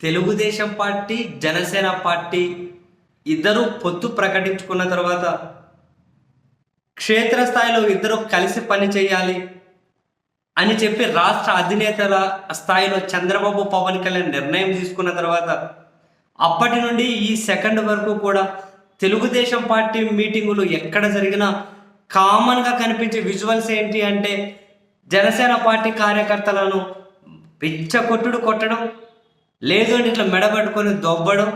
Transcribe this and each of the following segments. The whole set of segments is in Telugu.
తెలుగుదేశం పార్టీ జనసేన పార్టీ ఇద్దరు పొత్తు ప్రకటించుకున్న తర్వాత క్షేత్రస్థాయిలో ఇద్దరు కలిసి పని చేయాలి అని చెప్పి రాష్ట్ర అధినేతల స్థాయిలో చంద్రబాబు పవన్ కళ్యాణ్ నిర్ణయం తీసుకున్న తర్వాత అప్పటి నుండి ఈ సెకండ్ వరకు కూడా తెలుగుదేశం పార్టీ మీటింగులు ఎక్కడ జరిగినా కామన్గా కనిపించే విజువల్స్ ఏంటి అంటే జనసేన పార్టీ కార్యకర్తలను పిచ్చ కొట్టుడు కొట్టడం లేదు అంటే ఇట్లా మెడ పట్టుకొని దొబ్బడం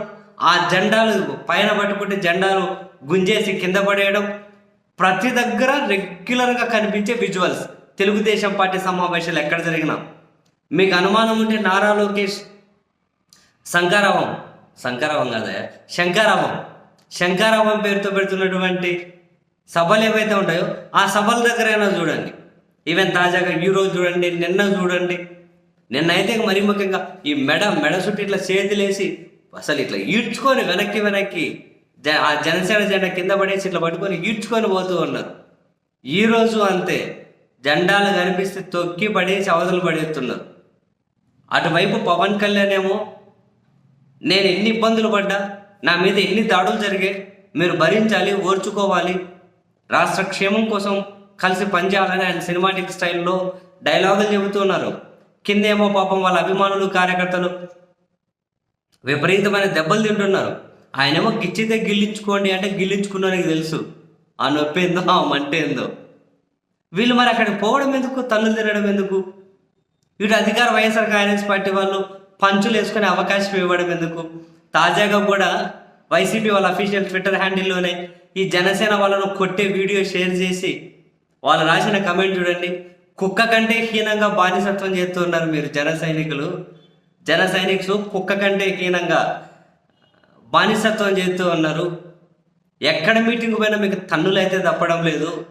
ఆ జెండాలు పైన పట్టుకుంటే జెండాలు గుంజేసి కింద పడేయడం ప్రతి దగ్గర రెగ్యులర్గా కనిపించే విజువల్స్ తెలుగుదేశం పార్టీ సమావేశాలు ఎక్కడ జరిగినా. మీకు అనుమానం ఉంటే నారా లోకేష్ శంకారావం శంకారావం కాదా శంకారావం. శంకారావం పేరుతో పెడుతున్నటువంటి సభలు ఏవైతే ఉంటాయో ఆ సభల దగ్గరైనా చూడండి. ఈవెన్ తాజాగా ఈరోజు చూడండి నిన్న చూడండి. నిన్న అయితే మరీ ముఖ్యంగా ఈ మెడ మెడ చుట్టూ ఇట్లా చేతులేసి అసలు ఇట్లా ఈడ్చుకొని వెనక్కి వెనక్కి జ ఆ జనసేన జెండా కింద పడేసి ఇట్లా పట్టుకొని ఈడ్చుకొని పోతూ ఉన్నారు. ఈ రోజు అంతే. జెండాలు కనిపిస్తే తొక్కి పడేసి అవతలు పడేస్తున్నారు. అటువైపు పవన్ కళ్యాణ్ ఏమో నేను ఎన్ని ఇబ్బందులు పడ్డా నా మీద ఎన్ని దాడులు జరిగాయి మీరు భరించాలి ఓర్చుకోవాలి. రాష్ట్ర క్షేమం కోసం కలిసి పనిచేయాలని ఆయన సినిమాటిక్ స్టైల్లో డైలాగులు చెబుతున్నారు కిందేమో పాపం వాళ్ళ అభిమానులు కార్యకర్తలు విపరీతమైన దెబ్బలు తింటున్నారు. ఆయనేమో గిచ్చితే గిల్లించుకోండి అంటే గిల్లించుకున్నానికి తెలుసు. ఆ నొప్పి ఏందో ఆ మంట ఏందో. వీళ్ళు మరి అక్కడికి పోవడం ఎందుకు? తల్లులు తినడం ఎందుకు? వీడు అధికార వైఎస్ఆర్ కాంగ్రెస్ పార్టీ వాళ్ళు పంచులు వేసుకునే అవకాశం ఇవ్వడం ఎందుకు? తాజాగా కూడా వైసీపీ వాళ్ళ అఫీషియల్ ట్విట్టర్ హ్యాండిల్లోనే ఈ జనసేన వాళ్ళను కొట్టే వీడియో షేర్ చేసి వాళ్ళు రాసిన కమెంట్ చూడండి. కుక్క కంటే హీనంగా బానిసత్వం చేస్తున్నారు మీరు జన సైనికులు. జన సైనికులు కుక్క కంటే హీనంగా బానిసత్వం చేస్తూ ఉన్నారు. ఎక్కడ మీటింగ్ పోయినా మీకు తన్నులు అయితే తప్పడం లేదు.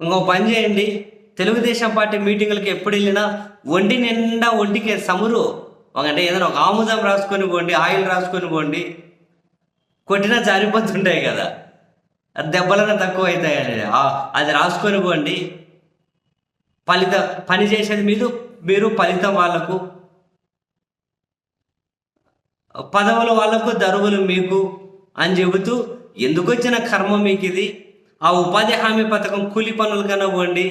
ఇంకో పని చేయండి. తెలుగుదేశం పార్టీ మీటింగులకి ఎప్పుడు వెళ్ళినా ఒంటి నిండా ఒంటికి సమురు. అంటే ఏదైనా ఒక ఆముదం రాసుకొని పోండి ఆయిల్ రాసుకొని పోండి. కొట్టినా జారిపోతుంటాయి కదా. దెబ్బలన్నా తక్కువ అవుతాయి అది రాసుకొని పోండి. ఫలిత పని చేసేది మీరు మీరు ఫలితం వాళ్ళకు. పదవులు వాళ్ళకు దరువులు మీకు అని చెబుతూ ఎందుకు వచ్చిన కర్మ మీకు ఇది ఆ ఉపాధి హామీ పథకం కూలి పనులు కన్నా పోండి.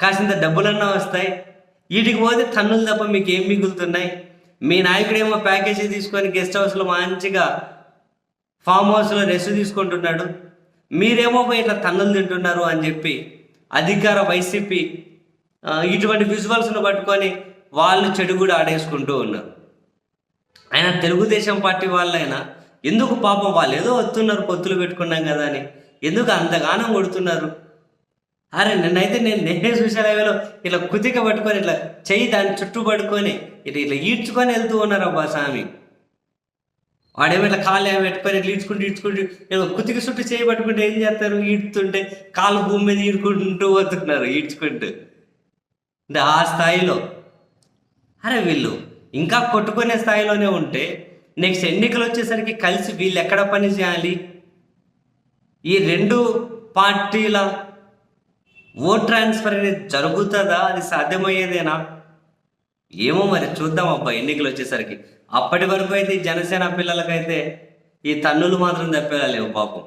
కాసింత డబ్బులన్నా వస్తాయి. వీటికి పోతే తన్నులు తప్ప మీకు ఏం మిగులుతున్నాయి? మీ నాయకుడేమో ప్యాకేజీ తీసుకొని గెస్ట్ హౌస్లో మంచిగా ఫామ్ హౌస్లో రెస్ట్ తీసుకుంటున్నాడు. మీరేమో పోయి ఇట్లా తన్నులు తింటున్నారు అని చెప్పి అధికార వైసీపీ ఇటువంటి విజువల్స్ను పట్టుకొని వాళ్ళు చెడు కూడా ఆడేసుకుంటూ ఉన్నారు. ఆయన తెలుగుదేశం పార్టీ వాళ్ళైనా ఎందుకు పాపం వాళ్ళు ఏదో వస్తున్నారు పొత్తులు పెట్టుకున్నాం కదా అని. ఎందుకు అంతగానం కొడుతున్నారు? అరే నిన్నైతే నేను నేనే చూసా లైవ్లో ఇట్లా కుతిక పట్టుకొని ఇట్లా చెయ్యి దాని చుట్టూ పట్టుకొని ఇట్లా ఇట్లా ఈడ్చుకొని వెళ్తూ ఉన్నారు అబ్బా స్వామి. వాడేమో ఇట్లా కాళ్ళు ఏమి పెట్టుకొని ఇట్లా ఈడ్చుకుంటూ ఈడ్చుకుంటూ ఏదో కుతికి చుట్టూ చేయి పట్టుకుంటే ఏం చేస్తారు? ఈడ్తుంటే కాళ్ళు భూమి మీద ఈడుకుంటూ పోతున్నారు ఈడ్చుకుంటూ. అంటే ఆ స్థాయిలో. అరే వీళ్ళు ఇంకా కొట్టుకునే స్థాయిలోనే ఉంటే నెక్స్ట్ ఎన్నికలు వచ్చేసరికి కలిసి వీళ్ళు ఎక్కడ పని చేయాలి? ఈ రెండు పార్టీల ఓట్ ట్రాన్స్ఫర్ అనేది జరుగుతుందా? అది సాధ్యమయ్యేదేనా? ఏమో మరి చూద్దాం అబ్బా ఎన్నికలు వచ్చేసరికి. అప్పటి వరకు అయితే ఈ జనసేన పిల్లలకైతే ఈ తన్నులు మాత్రం తప్పేలా లేవు పాపం.